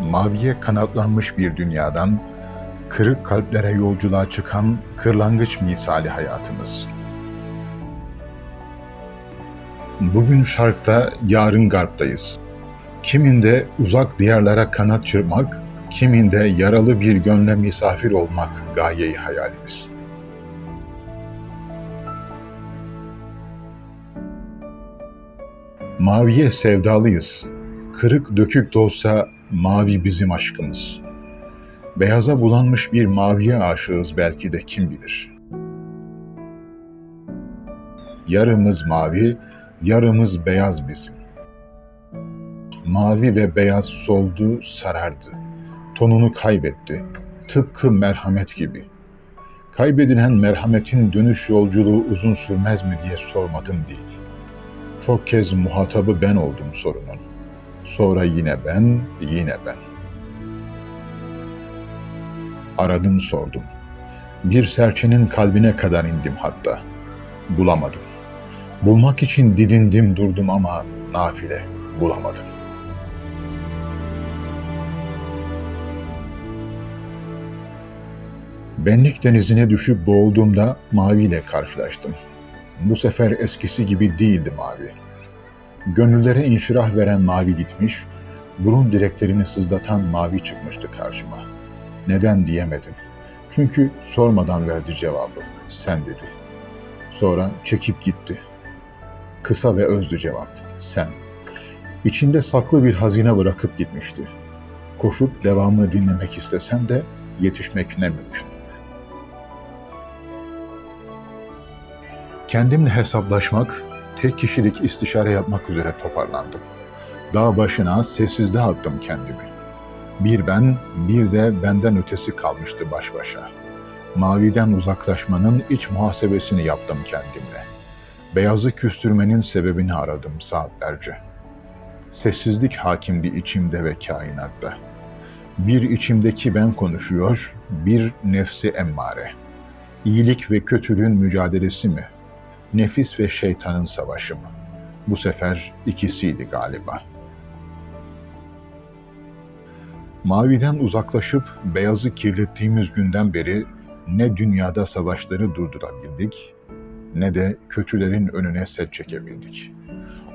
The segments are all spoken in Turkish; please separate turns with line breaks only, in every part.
maviye kanatlanmış bir dünyadan, kırık kalplere yolculuğa çıkan kırlangıç misali hayatımız. Bugün şarkta, yarın garptayız. Kiminde uzak diyarlara kanat çırpmak, kiminde yaralı bir gönle misafir olmak gayeyi hayalimiz. Maviye sevdalıyız. Kırık dökük de mavi bizim aşkımız. Beyaza bulanmış bir maviye aşığız belki de kim bilir. Yarımız mavi, yarımız beyaz bizim. Mavi ve beyaz soldu, sarardı. Tonunu kaybetti. Tıpkı merhamet gibi. Kaybedilen merhametin dönüş yolculuğu uzun sürmez mi diye sormadım değil. Çok kez muhatabı ben oldum sorunun. Sonra yine ben, yine ben. Aradım sordum. Bir serçenin kalbine kadar indim hatta. Bulamadım. Bulmak için didindim durdum ama nafile bulamadım. Benlik denizine düşüp boğulduğumda maviyle karşılaştım. Bu sefer eskisi gibi değildi mavi. Gönüllere inşirah veren mavi gitmiş, burun direklerini sızlatan mavi çıkmıştı karşıma. Neden diyemedim. Çünkü sormadan verdi cevabı. Sen dedi. Sonra çekip gitti. Kısa ve özdü cevap. Sen. İçinde saklı bir hazine bırakıp gitmişti. Koşup devamını dinlemek istesem de yetişmek ne mümkün. Kendimle hesaplaşmak, tek kişilik istişare yapmak üzere toparlandım. Dağ başına sessizde attım kendimi. Bir ben, bir de benden ötesi kalmıştı baş başa. Maviden uzaklaşmanın iç muhasebesini yaptım kendimle. Beyazı küstürmenin sebebini aradım saatlerce. Sessizlik hakimdi içimde ve kainatta. Bir içimdeki ben konuşuyor, bir nefsi emmare. İyilik ve kötülüğün mücadelesi mi? Nefis ve şeytanın savaşı mı? Bu sefer ikisiydi galiba. Maviden uzaklaşıp beyazı kirlettiğimiz günden beri ne dünyada savaşları durdurabildik ne de kötülerin önüne set çekebildik.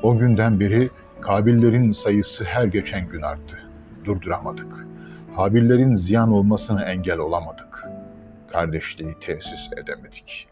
O günden beri Kabillerin sayısı her geçen gün arttı. Durduramadık. Habillerin ziyan olmasına engel olamadık. Kardeşliği tesis edemedik.''